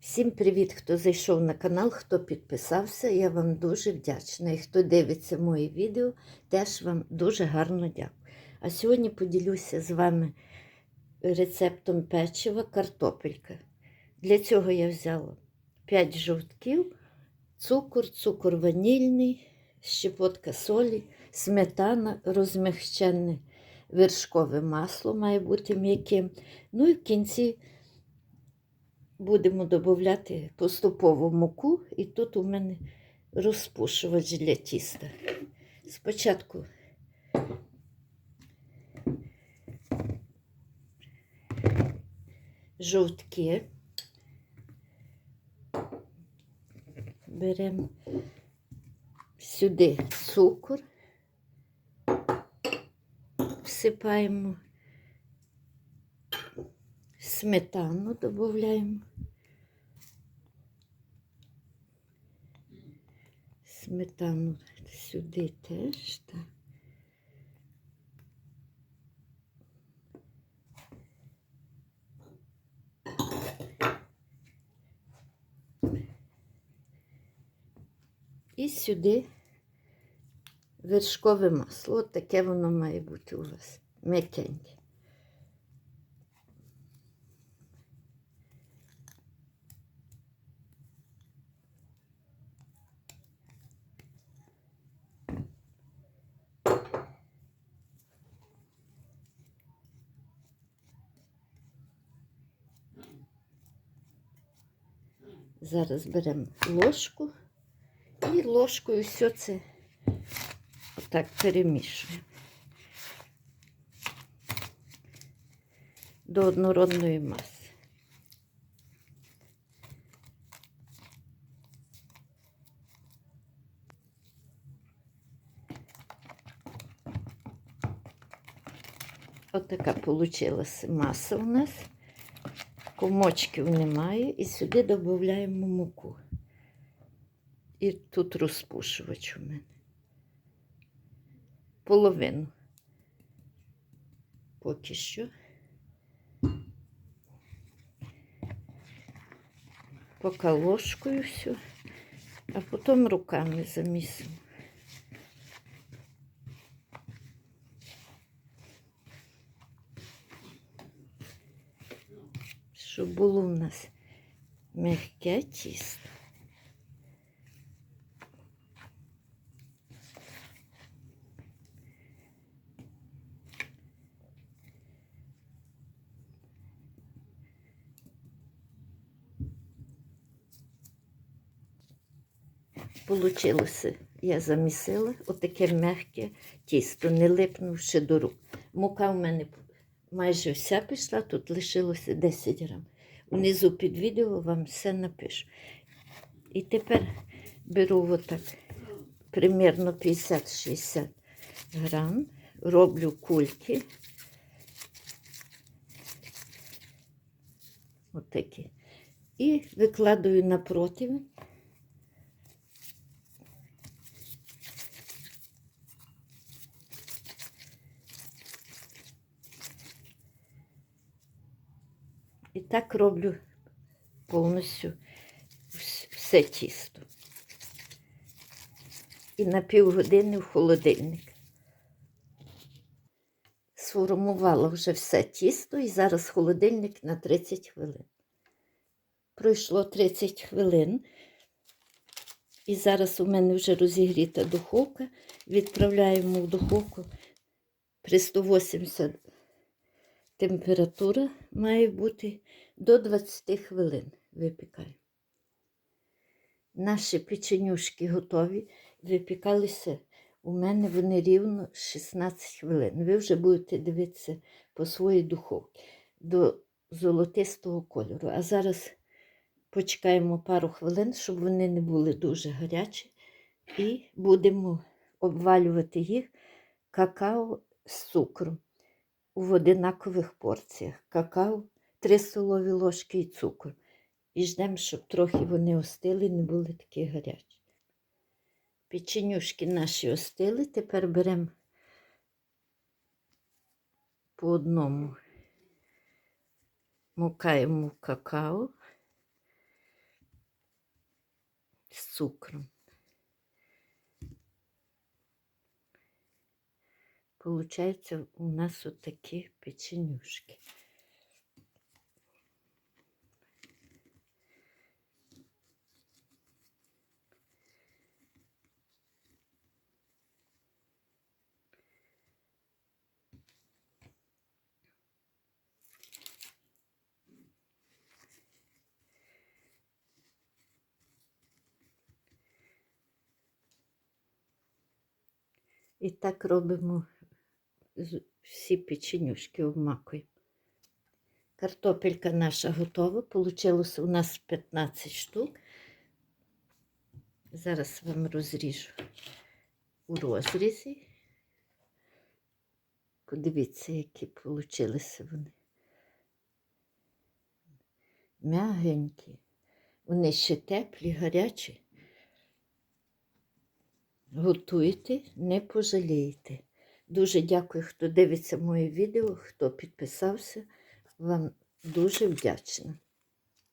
Всім привіт, хто зайшов на канал, хто підписався. Я вам дуже вдячна. І хто дивиться мої відео, теж вам дуже гарно дякую. А сьогодні поділюся з вами рецептом печива картопелька. Для цього я взяла 5 жовтків, цукор, цукор ванільний, щепотка солі, сметана розмягчене, вершкове масло має бути м'яким. Ну і в кінці будемо додати поступово муку, і тут у мене розпушувач для тіста. Спочатку жовтки беремо сюди цукор, всипаємо сметану додаємо. Сметану сюди теж так. І сюди вершкове масло. Таке воно має бути у вас м'якеньке. Зараз беремо ложку і ложкою все це отак перемішуємо до однородної маси. Отака получилася маса у нас. Комочків немає, і сюди додаємо муку. І тут розпушувач у мене. Половину. Поки що. Поки ложкою все, а потім руками замісимо. Щоб було у нас м'яке тісто. Получилося, я замісила отаке м'яке тісто, не липнувши до рук. Мука в мене майже вся пішла, тут лишилося 10 грам. Внизу під відео вам все напишу. І тепер беру отак примерно 50-60 грам, роблю кульки. Отакі. І викладаю на І так роблю повністю все тісто. І на півгодини в холодильник. Сформувала вже все тісто і зараз холодильник на 30 хвилин. Пройшло 30 хвилин. І зараз у мене вже розігріта духовка. Відправляємо в духовку при 180 температура має бути до 20 хвилин. Випікаємо. Наші печенюшки готові. Випікалися у мене вони рівно 16 хвилин. Ви вже будете дивитися по своїй духовці до золотистого кольору. А зараз почекаємо пару хвилин, щоб вони не були дуже гарячі. І будемо обвалювати їх какао з цукром в одинакових порціях. Какао, 3 столові ложки і цукор. І ждемо, щоб трохи вони остили, не були такі гарячі. Печенюшки наші остили. Тепер беремо по одному, мукаємо какао з цукром. Получається у нас отакі печенюшки. І так робимо всі печенюшки обмакуємо. Картопелька наша готова. Получилось у нас 15 штук. Зараз вам розріжу у розрізі. Подивіться, які получилися вони. Мягенькі. Вони ще теплі, гарячі. Готуйте, не пожалієте. Дуже дякую, хто дивиться моє відео, хто підписався. Вам дуже вдячна.